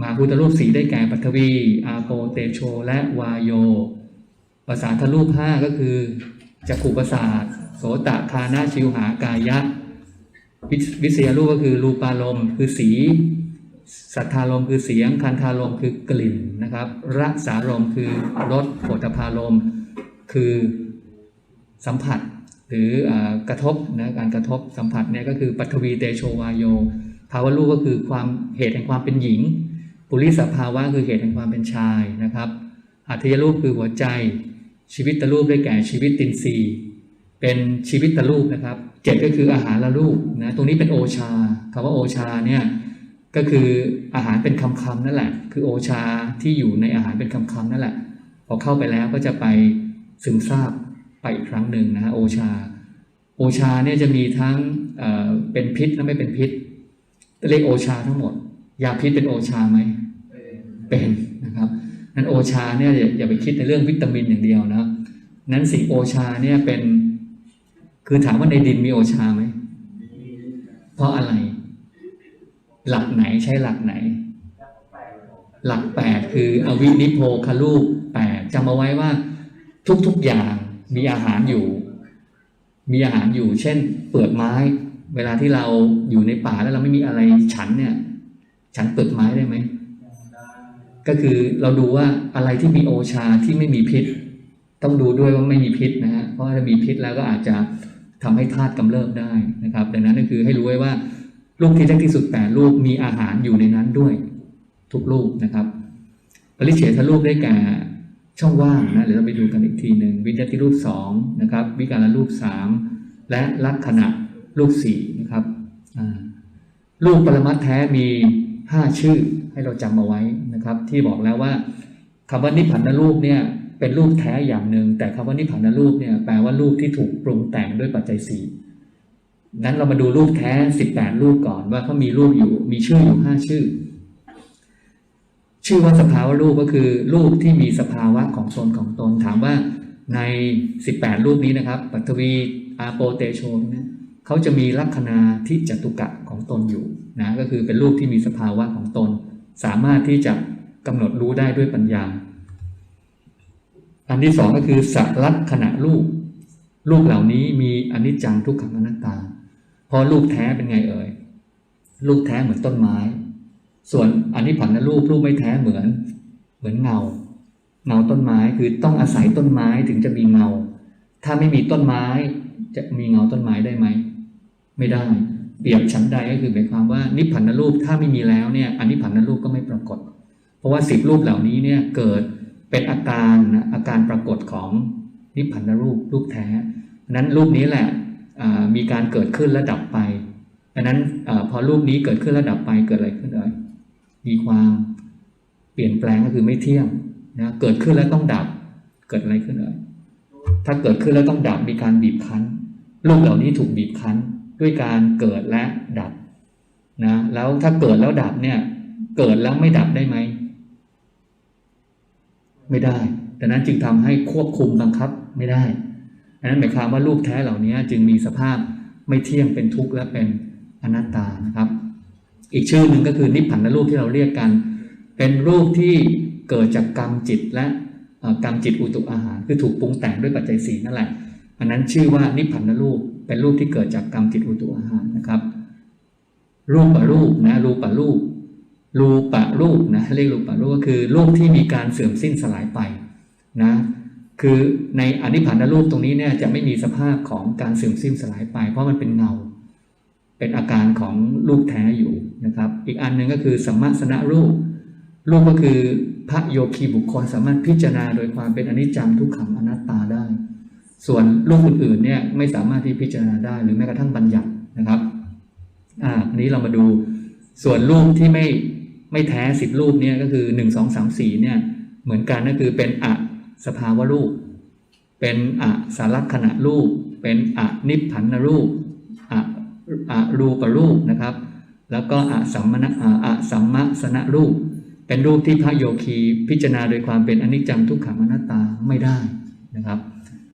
มาพุทธรูปสีได้แก่ปัทวี อาโปเตโช และวายโยภาษาทรูปห้าก็คือจักขุประสาท โสตคานาชิวหากายะ วิวิเศษรูปก็คือรูปารมณ์คือสี สัทธารมคือเสียง คันธารมคือกลิ่นนะครับรสารมคือรสโผฏฐารมคือสัมผัสหรืออกระทบนะการกระทบสัมผัสเนี่ยก็คือปัทวีเตโชวายโยภาวะรูปก็คือความเหตุแห่งความเป็นหญิง ปุริสภาวะคือเหตุแห่งความเป็นชายนะครับ อัธยรูปคือหัวใจ ชีวิตตรูปได้แก่ชีวิตตินรีเป็นชีวิตตรูปนะครับเจ็ดก็คืออาหารละรูปนะตรงนี้เป็นโอชาคำว่าโอชาเนี่ยก็คืออาหารเป็นคำคำนั่นแหละ คือโอชาที่อยู่ในอาหารเป็นคำคำนั่นแหละ พอเข้าไปแล้วก็จะไปซึมซาบไปอีกครั้งหนึ่งนะฮะโอชา โอชาเนี่ยจะมีทั้งเเป็นพิษและไม่เป็นพิษเรียกโอชาทั้งหมด ยาพิษเป็นโอชาไหมเป็นนะครับนั้นโอชาเนี่ยอย่าไปคิดในเรื่องวิตามินอย่างเดียวนะนั้นสิ่งโอชาเนี่ยเป็น คือถามว่าในดินมีโอชาไหมเพราะอะไร หลักไหนใช้หลักไหน หลักแปดคืออวินิโพคารูปแปดจำเอาไว้ว่า ทุกๆอย่างมีอาหารอยู่ มีอาหารอยู่ เช่น เปลือกไม้ เวลาที่เราอยู่ในป่าแล้วเราไม่มีอะไรฉันเนี่ย ฉันเปลือกไม้ได้ไหม ก็คือเราดูว่าอะไรที่มีโอชาที่ไม่มีพิษ ต้องดูด้วยว่าไม่มีพิษนะฮะเพราะถ้ามีพิษแล้วก็อาจจะทำให้ธาตุกำเริบได้นะครับ ดังนั้นก็คือให้รู้ไว้ว่าลูกที่เล็กที่สุดแปดลูกมีอาหารอยู่ในนั้นด้วย ทุกลูกนะครับปริเฉทรูปได้แก่ช่องว่างนะเดี๋ยวเราไปดูกันอีกทีหนึ่งวิญญาติรูปสองนะครับวิการรูปสามและลักษณะรูปสี่นะครับอ่ารูปปรมัตแท้มี ห้าชื่อให้เราจำเอาไว้นะครับ ที่บอกแล้วว่าคำว่านิพพานรูปเนี่ยเป็นรูปแท้อย่างหนึ่งแต่คำว่านิพพานรูปเนี่ยแปลว่ารูปที่ถูกปรุงแต่งด้วยปัจจัยสี่นั้นเรามาดูรูปแท้สิบแปดรูปก่อนว่าเขามีรูปอยู่มีชื่ออยู่ห้าชื่อ ชื่อว่าสภาวะรูปก็คือ รูปที่มีสภาวะของตนของตนถามว่าใน 18 รูปนี้นะครับปัทวีอาโปเตโชนี่ย เขาจะมีลักษณะที่จตุกะของตนอยู่นะก็คือเป็นรูปที่มีสภาวะของตน สามารถที่จะกำหนดรู้ได้ด้วยปัญญา อันที่สองก็คือสัลักษณะรูปรูปเหล่านี้มีอนิจจังทุกขังอนัตตา พอรูปแท้เป็นไงเอ่ยรูปแท้เหมือนต้นไม้ ส่วนอันนี้ผันรูปรูปไม่แท้เหมือน เหมือนเงา เงาต้นไม้คือต้องอาศัยต้นไม้ถึงจะมีเงา ถ้าไม่มีต้นไม้ จะมีเงาต้นไม้ได้ไหม ไม่ได้ เปรียบชั้นใดก็คือหมายความว่านิพพานรูปถ้าไม่มีแล้วเนี่ยอันนิพพานรูปก็ไม่ปรากฏ เพราะว่าสิบรูปเหล่านี้เนี่ยเกิดเป็นอาการนะอาการปรากฏของนิพพานรูปรูปแท้นั้นรูปนี้แหละมีการเกิดขึ้นและดับไปดังนั้นอพอรูปนี้เกิดขึ้นและดับไปเกิดอะไรขึ้นเอ่ยมีความเปลี่ยนแปลงก็คือไม่เที่ยงนะเกิดขึ้นแล้วต้องดับเกิดอะไรขึ้นเอ่ยถ้าเกิดขึ้นแล้วต้องดับมีการบีบคั้น รูปเหล่านี้ถูกบีบคั้นด้วยการเกิดและดับนะแล้วถ้าเกิดแล้วดับเนี่ย เกิดแล้วไม่ดับได้ไหม ไม่ได้ดังนั้นจึงทำให้ควบคุมบังคับไม่ได้ดังนั้นหมายความว่ารูปแท้เหล่านี้จึงมีสภาพไม่เที่ยงเป็นทุกข์และเป็นอนัตตานะครับ อีกชื่อหนึ่งก็คือนิพพานรูปที่เราเรียกกัน เป็นรูปที่เกิดจากกรรมจิตและกรรมจิตอุตุอาหาร คือถูกปรุงแต่งด้วยปัจจัยสีนั่นแหละ อันนั้นชื่อว่านิพพานรูป เป็นรูปที่เกิดจากกรรมจิตอุตุอาหารนะครับ รูปปะรูปนะรูปะรูป รูปะรูปนะเรียกรูปะรูปก็คือรูปที่มีการเสื่อมสิ้นสลายไปนะคือในอนิพพานรูปตรงนี้เนี่ยจะไม่มีสภาพของการเสื่อมสิ้นสลายไป เพราะมันเป็นเงา เป็นอาการของรูปแท้อยู่นะครับ อีกอันหนึ่งก็คือสัมมาสนะรูป รูปก็คือพระโยคีบุคคลสามารถพิจารณาโดยความเป็นอนิจจังทุกขังอนัตตาได้ ส่วนรูปอื่นๆเนี่ยไม่สามารถที่พิจารณาได้หรือแม้กระทั่งบัญญัตินะครับอ่าอันนี้เรามาดูส่วนรูปที่ไม่ไม่แท้สิบรูปเนี่ยก็คือหนึ่งสองสามสี่เนี่ยเหมือนกันก็คือเป็นอะสภาวะรูป เป็นอะสารักขณะรูป เป็นอะนิพพันรูปอะอะรูปรูปนะครับ แล้วก็อะสัมมณะอะอะสัมมสนะรูป เป็นรูปที่พระโยคีพิจารณาโดยความเป็นอนิจจังทุกขังอนัตตาไม่ได้นะครับ